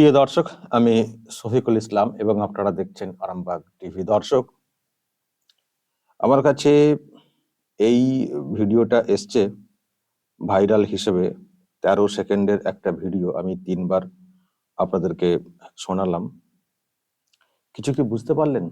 প্রিয় দর্শক, আমি শফিকুল ইসলাম এবং আপনারা দেখছেন আরামবাগ টিভি। দর্শক, আমার কাছে এই ভিডিওটা এসছে ভাইরাল হিসেবে। তেরো সেকেন্ডের একটা ভিডিও আমি তিনবার আপনাদেরকে শোনালাম। কিছু কি বুঝতে পারলেন?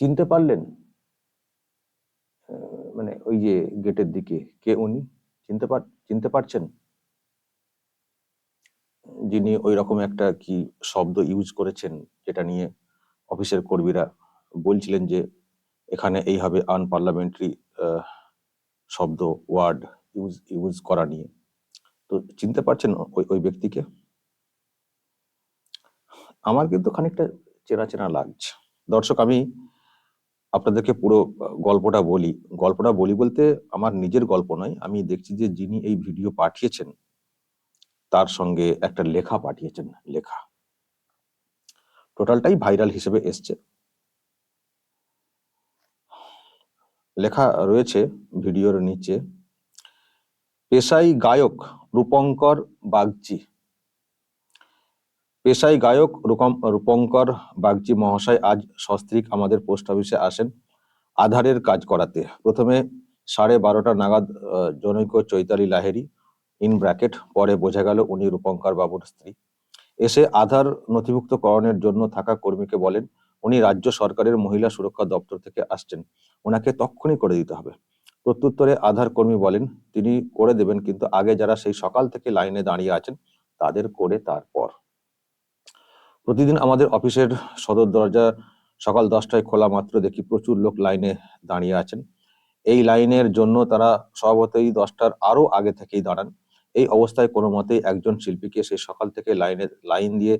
চিনতে পারলেন? মানে ওই যে গেটের দিকে, কে উনি? চিনতে পার, চিনতে পারছেন? যিনি ওই রকম একটা কি শব্দ ইউজ করেছেন যেটা নিয়ে অফিসের কর্মীরা বলছিলেন যে, এখানে এইভাবে আনপার্লামেন্টারি শব্দ ওয়ার্ড ইউজ ইউজ করা নিয়ে। তো চিনতে পারছেন ওই ওই ব্যক্তিকে? আমার কিন্তু খানিকটা চেনা চেনা লাগছে। দর্শক, আমি আপনাদেরকে পুরো গল্পটা বলি। গল্পটা বলি বলতে আমার নিজের গল্প নয়, আমি দেখছি যে যিনি এই ভিডিও পাঠিয়েছেন তার সঙ্গে একটা লেখা পাঠিয়েছেন, লেখা। টোটালটাই ভাইরাল হিসেবে এসছে। লেখা রয়েছে ভিডিওর নিচে, পেশাই গায়ক রূপঙ্কর বাগজি পেশাই গায়ক রূপঙ্কর বাগজি মহাশয় আজ সস্ত্রীক আমাদের পোস্ট অফিসে আসেন আধারের কাজ করাতে। প্রথমে সাড়ে বারোটা নাগাদ জনৈক চৈতালি লাহেরি ইন ব্র্যাকেট পরে বোঝা গেল উনি রূপঙ্কর বাবুর স্ত্রী। এসে আধার নথিভুক্তকরণের জন্য থাকা কর্মীকে বলেন, উনি রাজ্য সরকারের মহিলা সুরক্ষা দপ্তর থেকে আসছেন। ওনাকে তক্ষুনি করে দিতে হবে। প্রত্যুত্তরে আধার কর্মী বলেন, তিনি করে দেবেন, কিন্তু আগে যারা সেই সকাল থেকে লাইনে দাঁড়িয়ে আছেন, তাদের করে তারপর। প্রতিদিন আমাদের অফিসের সদর দরজা সকাল দশটায় খোলা মাত্র দেখি প্রচুর লোক লাইনে দাঁড়িয়ে আছেন। এই লাইনের জন্য তারা স্বভাবতই দশটার আরও আগে থেকেই দাঁড়ান। এই অবস্থায় কোনো মতেই একজন শিল্পীকে সেই সকাল থেকে লাইনে, লাইন দিয়ে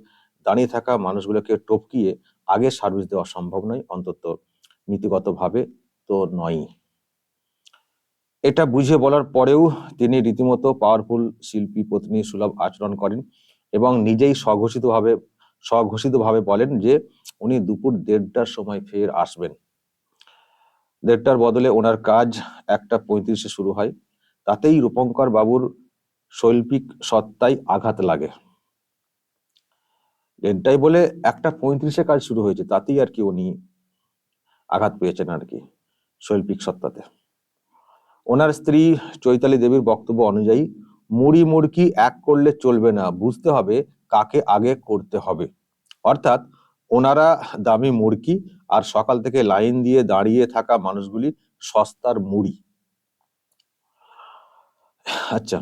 দাঁড়িয়ে থাকা মানুষগুলোকে টপকিয়ে আগে সার্ভিস দেওয়া সম্ভব নয়, অন্তত নীতিগতভাবে তো নয়ই। এটা বুঝে বলার পরেও তিনি রীতিমতো পাওয়ারফুল শিল্পী পত্নী সুলভ আচরণ করেন এবং নিজেই স্বঘোষিতভাবে স্বঘোষিতভাবে বলেন যে উনি দুপুর দেড়টার সময় ফের আসবেন। দেড়টার বদলে ওনার কাজ একটা পঁয়ত্রিশে শুরু হয়। তাতেই রূপঙ্কর বাবুর শৈল্পিক সত্তায় আঘাত লাগে। দেড়টাই বলে একটা পঁয়ত্রিশে কাজ শুরু হয়েছে, তাতেই আর কি উনি আঘাত পেয়েছেন আর কি শৈল্পিক সত্তাতে। ওনার স্ত্রী চৈতালি দেবীর বক্তব্য অনুযায়ী, মুড়ি মুড়কি এক করলে চলবে না, বুঝতে হবে কাকে আগে করতে হবে। অর্থাৎ ওনারা দামি মুড়কি আর সকাল থেকে লাইন দিয়ে দাঁড়িয়ে থাকা মানুষগুলি সস্তার মুড়ি। আচ্ছা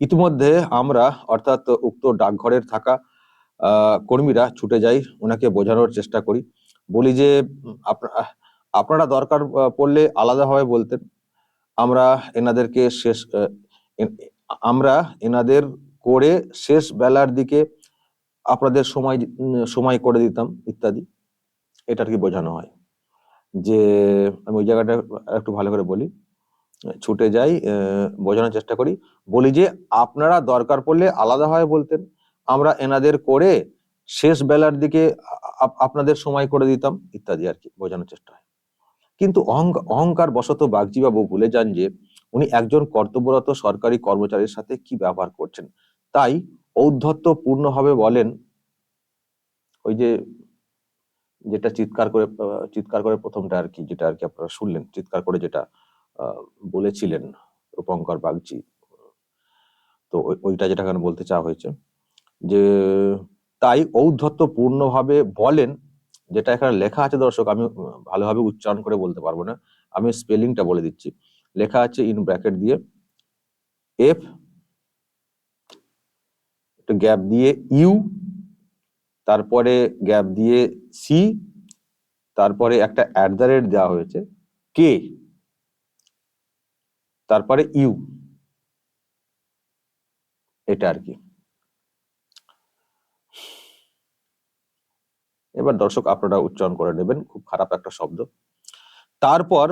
ইতিমধ্যে আমরা, অর্থাৎ উক্ত ডাকঘরের থাকা কর্মীরা ছুটে যাই, ওনাকে বোঝানোর চেষ্টা করি। বলি যে আপনারা দরকার পড়লে আলাদাভাবে বলতেন। আমরা এনাদেরকে শেষ আমরা এনাদের করে শেষ বেলার দিকে আপনাদের সময় সময় করে দিতাম, ইত্যাদি। এটা আর কি বোঝানো হয়। যে, আমি ওই জায়গাটা একটু ভালো করে বলি। ছুটে যাই বোঝানোর চেষ্টা করি। বলি যে, আপনারা দরকার পড়লে আলাদা হয় বলতেন। আমরা এনাদের করে শেষ বেলার দিকে আপনাদের সময় করে দিতাম, ইত্যাদি আর কি, বোঝানোর চেষ্টা হয়। কিন্তু অহংকার বশত বাগজিবাবু ভুলে যান যে, উনি একজন কর্তব্যরত সরকারি কর্মচারীর সাথে কি ব্যবহার করছেন। তাই ঔদ্ধত্য পূর্ণভাবে বলেন, ওই যে, যেটা চিৎকার করে চিৎকার করে প্রথমটা আর কি, যেটা আর কি আপনারা শুনলেন, চিৎকার করে যেটা বলেছিলেন রূপঙ্কর বাগচি। তো ওইটা যেটা এখানে বলতে চাওয়া হয়েছে যে, তাই ঔদ্ধত্য পূর্ণভাবে বলেন, যেটা এখানে লেখা আছে দর্শক, আমি ভালোভাবে উচ্চারণ করে বলতে পারব না, আমি স্পেলিংটা বলে দিচ্ছি। লেখা আছে ইন ব্র্যাকেট দিয়ে এফ একটা গ্যাপ দিয়ে ইউ তারপরে গ্যাপ দিয়ে সি তারপরে একটা অ্যাট দ্য রেট দেওয়া হয়েছে কে তারপরে ইউ। এটা আর কি। এবার দর্শক, আপনারা উচ্চারণ করে নেবেন, খুব খারাপ একটা শব্দ। তারপর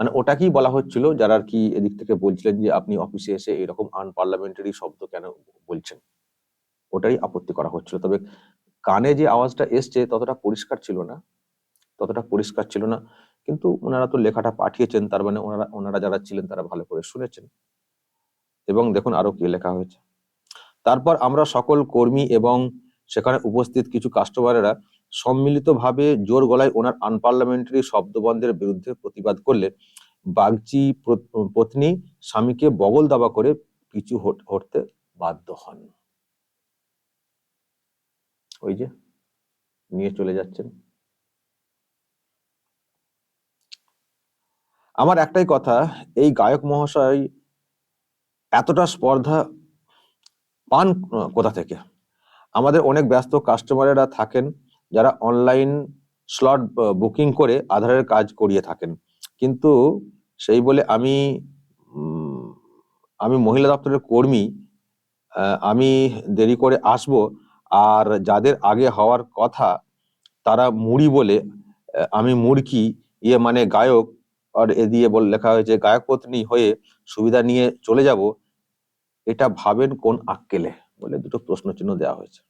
মানে ওটাকেই বলা হচ্ছিল, যারা আর কি এদিক থেকে বলছিলেন যে, আপনি অফিসে এসে এরকম আনপার্লামেন্টারি শব্দ কেন বলছেন? ওটাই আপত্তি করা হচ্ছিল। তবে কানে যে আওয়াজটা এসছে, ততটা পরিষ্কার ছিল না, ততটা পরিষ্কার ছিল না। কিন্তু ওনারা তো লেখাটা পাঠিয়েছেন, তার মানে ওনারা ওনারা যারা ছিলেন তারা ভালো করে শুনেছেন। এবং দেখুন আরও কি লেখা হয়েছে। তারপর আমরা সকল কর্মী এবং সেখানে উপস্থিত কিছু কাস্টমারেরা সম্মিলিতভাবে জোর গলায় ওনার আনপার্লামেন্টারি শব্দবন্ধের বিরুদ্ধে প্রতিবাদ করলে বাগচি পত্নী স্বামীকে বগল দাবা করে পিছু হট- হটতে বাধ্য হন। ওই যে, নিয়ে চলে যাচ্ছেন। আমার একটাই কথা, এই গায়ক মহাশয় এতটা স্পর্ধা পান কোথা থেকে? আমাদের অনেক ব্যস্ত কাস্টমারেরা থাকেন, যারা অনলাইন স্লট বুকিং করে আধারের কাজ করিয়ে থাকেন। কিন্তু সেই বলে আমি আমি মহিলা দপ্তরের কর্মী আমি দেরি করে আসব, আর যাদের আগে হওয়ার কথা, তারা মুড়ি বলে আমি মুড়কি ইয়ে মানে গায়ক আর এ দিয়ে বলে, লেখা হয়েছে গায়ক পত্নী হয়ে সুবিধা নিয়ে চলে যাব। এটা ভাবেন কোন আক্কেলে? বলে দুটো প্রশ্ন চিহ্ন দেওয়া হয়েছে।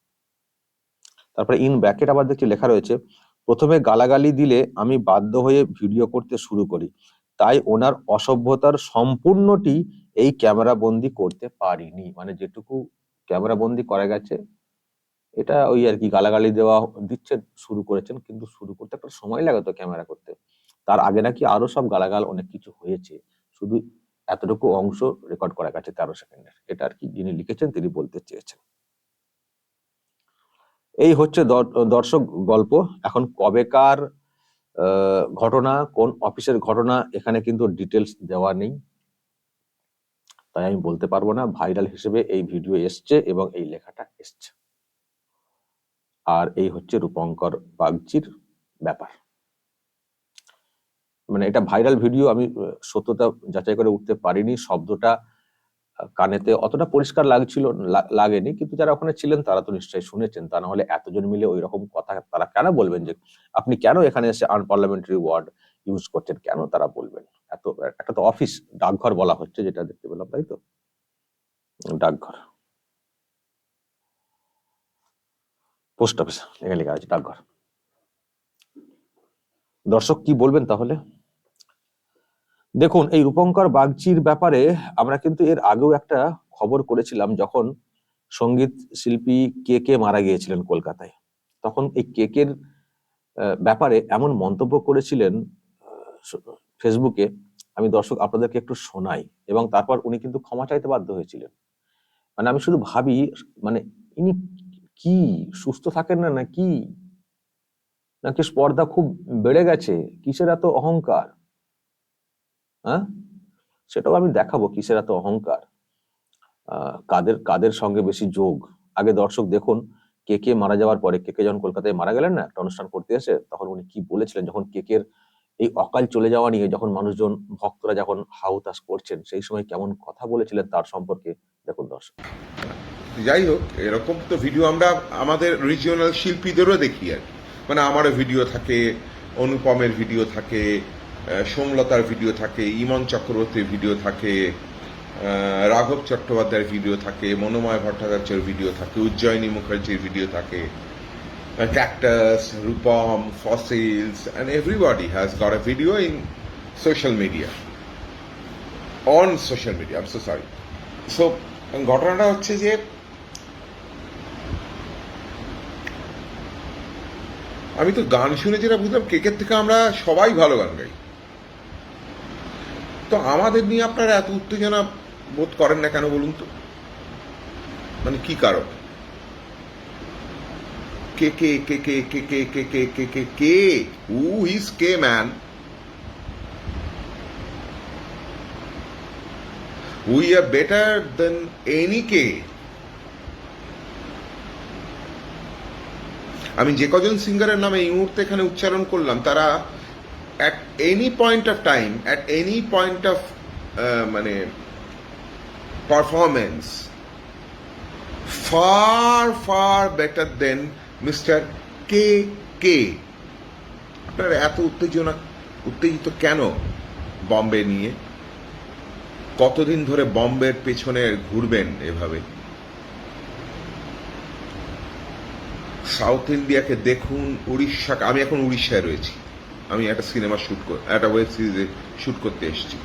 তারপরে ইন ব্যাকেট আবার দেখছি লেখা রয়েছে, প্রথমে গালাগালি দিলে আমি বাধ্য হয়ে ভিডিও করতে শুরু করি। তাই ওনার অসভ্যতার সম্পূর্ণটি এই ক্যামেরা বন্দি করতে পারিনি। মানে যেটুকু ক্যামেরা বন্দি করা গেছে, এটা ওই আর কি গালাগালি দেওয়া দিচ্ছেন, শুরু করেছেন, কিন্তু শুরু করতে একটা সময় লাগে তো ক্যামেরা করতে। তার আগে নাকি আরও সব গালাগাল অনেক কিছু হয়েছে। শুধু এতটুকু অংশ রেকর্ড করা গেছে তেরো সেকেন্ডের এটা আর কি যিনি লিখেছেন তিনি বলতে চেয়েছেন। এই হচ্ছে দর- দর্শক গল্প। এখন কবেকার ঘটনা, কোন অফিসের ঘটনা, এখানে কিন্তু ডিটেলস দেওয়া নেই। তাই আমি বলতে পারব না ভাইরাল হিসেবে এই ভিডিও এসছে এবং এই লেখাটা এসছে। আর এই হচ্ছে রূপঙ্কর বাগজির ব্যাপার। মানে এটা ভাইরাল ভিডিও আমি সত্যতা যাচাই করে উঠতে পারিনি। শব্দটা কানেতে অতটা পরিষ্কার লাগছিল লাগেনি, কিন্তু যারা ওখানে ছিলেন তারা তো নিশ্চয়ই শুনেছেন। তা না হলে এতজন মিলে ওই রকম কথা তারা কেন বলবেন যে, আপনি কেন এখানে এসে আনপার্লামেন্টারি ওয়ার্ড ইউজ করছেন? কেন তারা বলবেন? এত, একটা তো অফিস ডাকঘর বলা হচ্ছে, যেটা দেখতে পেলাম, তাই তো? ডাকঘর। পোস্ট অফিস, এখানে লেখা আছে, ডাকঘর। দর্শক কি বলবেন তাহলে? দেখুন, এই রূপঙ্কর বাগচির ব্যাপারে আমরা কিন্তু এর আগেও একটা খবর করেছিলাম যখন সংগীত শিল্পী কে কে মারা গিয়েছিলেন কলকাতায়। তখন এই কেকের ব্যাপারে এমন মন্তব্য করেছিলেন ফেসবুকে, আমি দর্শক আপনাদেরকে একটু শোনাই এবং তারপর উনি কিন্তু ক্ষমা চাইতে বাধ্য হয়েছিলেন। মানে আমি শুধু ভাবি মানে ইনি কি, সুস্থ থাকেন না না কি নাকি স্পর্ধা খুব বেড়ে গেছে? কিসের এত অহংকার? হ্যাঁ? সেটাও আমি দেখাবো কিসের এত অহংকার। কাদের কাদের সঙ্গে বেশি যোগ? আগে দর্শক দেখুন, কে কে মারা যাওয়ার পরে কে কে যখন কলকাতায় মারা গেলেন না, একটা অনুষ্ঠান করতে এসে, তখন উনি কি বলেছিলেন? যখন কেকের এই অকাল চলে যাওয়া নিয়ে যখন মানুষজন, ভক্তরা যখন হাউতাস করছেন, সেই সময় কেমন কথা বলেছিলেন তার সম্পর্কে দেখুন দর্শক। যাই হোক, এরকম তো ভিডিও আমরা আমাদের রিজিওনাল শিল্পীদেরও দেখি আর মানে আমারও ভিডিও থাকে, অনুপমের ভিডিও থাকে সোমলতার ভিডিও থাকে, ইমন চক্রবর্তীর ভিডিও থাকে রাঘব চট্টোপাধ্যায়ের ভিডিও থাকে, মনোময় ভট্টাচার্যের ভিডিও থাকে, উজ্জয়িনী মুখার্জির ভিডিও থাকে cactus Rupam fossils and everybody has got a video in social media on social media so sorry so ঘটনাটা হচ্ছে যে, আমি তো গান শুনে যেটা বুঝলাম কেকের থেকে আমরা সবাই ভালো গান গাই। তো আমাদের নিয়ে আপনারা এত উত্তেজনা বোধ করেন না কেন বলুন তো মানে কি কারণ K K K K K K K K K K K is K man we are better than any K আমি যে কজন সিঙ্গারের নামে এই মুহূর্তে এখানে উচ্চারণ করলাম তারা at any point of time at any point of মানে performance far far better than mister K K আপনারা এত উত্তেজনা, উত্তেজিত কেন বম্বে নিয়ে? কতদিন ধরে বম্বের পেছনে ঘুরবেন এভাবে? সাউথ ইন্ডিয়াকে দেখুন উড়িষ্যা আমি এখন উড়িষ্যায় রয়েছি। আমি একটা সিনেমা শ্যুট একটা ওয়েব সিরিজে শ্যুট করতে এসেছি।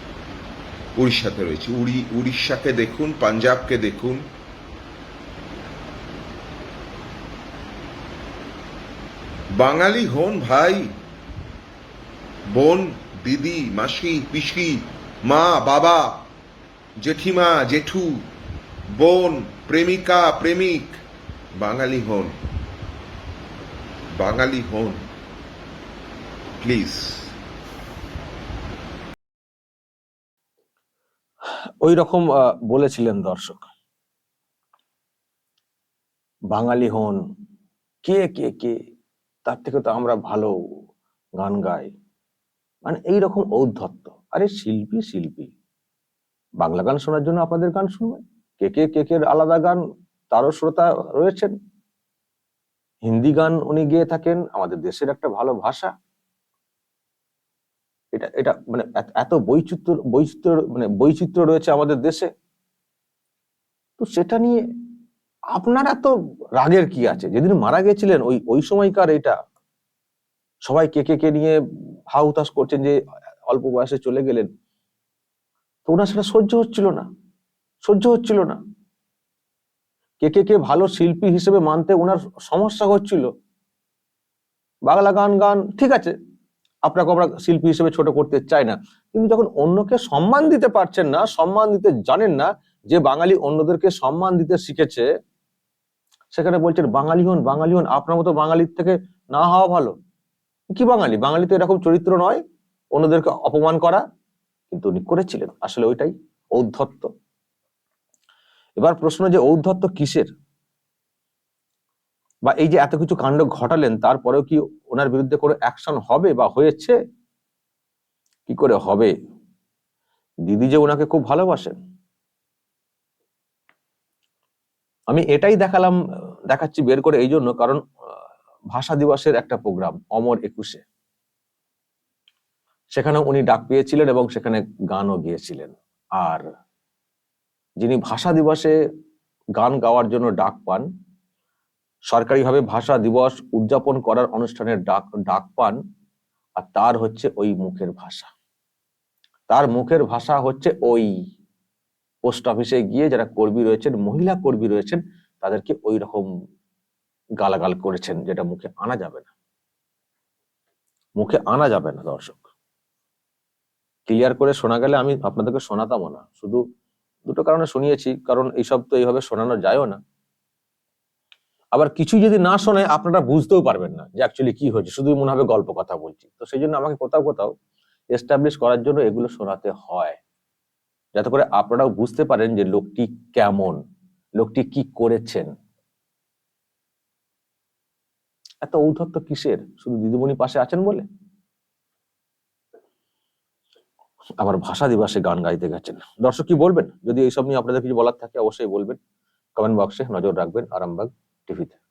উড়িষ্যাতে রয়েছি। উড়ি, উড়িষ্যাকে দেখুন, পাঞ্জাবকে দেখুন। বাঙালি হন ভাই, বোন, দিদি, মাসি, পিসি, মা, বাবা, জেঠিমা, জেঠু, বোন, প্রেমিকা, প্রেমিক, বাঙালি হন। বাঙালি হন। প্লিজ ওই রকম বলেছিলেন দর্শক। বাঙালি হন, কে কে কে, তার থেকে তো আমরা ভালো গান গাই। মানে এই রকম ঔদ্ধত্য। আরে শিল্পী শিল্পী। বাংলা গান শোনার জন্য আপনাদের গান শুনবেন? কে কে কে কে আলাদা গান? তারও শ্রোতা রয়েছেন। হিন্দি গান উনি গেয়ে থাকেন। আমাদের দেশের একটা ভালো ভাষা। এটা এটা মানে এত- বৈচিত্র্য বৈচিত্র্য মানে বৈচিত্র্য রয়েছে আমাদের দেশে। তো সেটা নিয়ে আপনার এত রাগের কি আছে? যেদিন মারা গেছিলেন, ওই ওই সময়কার এটা সবাই কে কে কে নিয়ে হা হুতাশ করছেন যে অল্প বয়সে চলে গেলেন, তো ওনার সেটা সহ্য হচ্ছিল না, সহ্য হচ্ছিল না। কে কে কে ভালো শিল্পী হিসেবে মানতে ওনার সমস্যা হচ্ছিল। বাংলা গান গান, ঠিক আছে আপনাকে আমরা শিল্পী হিসেবে ছোট করতে চাই না। কিন্তু যখন অন্যকে সম্মান দিতে পারছেন না, সম্মান দিতে জানেন না যে বাঙালি অন্যদেরকে সম্মান দিতে শিখেছে, সেখানে বলছেন, বাঙালি হন বাঙালি হন, আপনার মতো বাঙালির থেকে না হওয়া ভালো। কি বাঙালি? বাঙালি তো এরকম চরিত্র নয়, অন্যদেরকে অপমান করা। কিন্তু উনি করেছিলেন, আসলে ওইটাই ঔদ্ধত্য। এবার প্রশ্ন যে ঔদ্ধত্য কিসের? বা এই যে এত কিছু কাণ্ড ঘটালেন, তারপরেও কি ওনার বিরুদ্ধে কোনো অ্যাকশন হবে বা হয়েছে? কি করে হবে? দিদি যে ওনাকে খুব ভালোবাসেন। আমি এটাই দেখালাম, দেখাচ্ছি বের করে এই জন্য, কারণ ভাষা দিবসের একটা প্রোগ্রাম অমর একুশে। সেখানে উনি ডাক পেয়েছিলেন এবং সেখানে গানও গিয়েছিলেন। আর যিনি ভাষা দিবসে গান গাওয়ার জন্য ডাক পান সরকারিভাবে ভাষা দিবস উদযাপন করার অনুষ্ঠানের ডাক ডাক পান, আর তার হচ্ছে ওই মুখের ভাষা। তার মুখের ভাষা হচ্ছে ওই। পোস্ট অফিসে গিয়ে যারা কর্মী রয়েছেন, মহিলা কর্মী রয়েছেন, তাদেরকে ওই রকম গালাগাল করেছেন, যেটা মুখে আনা যাবে না। মুখে আনা যাবে না, দর্শক। ক্লিয়ার করে শোনা গেলে আমি আপনাদেরকে শোনাতামও না। শুধু দুটো কারণে শুনিয়েছি, কারণ এইসব তো এইভাবে শোনানো যায়ও না। আবার কিছু যদি না শোনে আপনারা বুঝতেও পারবেন না যে অ্যাকচুয়ালি কি হয়েছে। শুধুই মনে হবে গল্প কথা বলছি। তো সেই জন্য আমাকে কোথাও কোথাও এস্টাবলিশ করার জন্য এগুলো শোনাতে হয়। যাতে করে আপনারাও বুঝতে পারেন যে লোকটি কেমন, লোকটি কি করেছেন। এত ঔদ্ধত্য কিসের? শুধু দিদিমণি পাশে আছেন বলে? আবার ভাষা দিবসে গান গাইতে গেছেন। দর্শক কি বলবেন? যদি এইসব নিয়ে আপনাদের কিছু বলার থাকে, অবশ্যই বলবেন। কমেন্ট বক্সে নজর রাখবেন, আরামবাগ। Tout.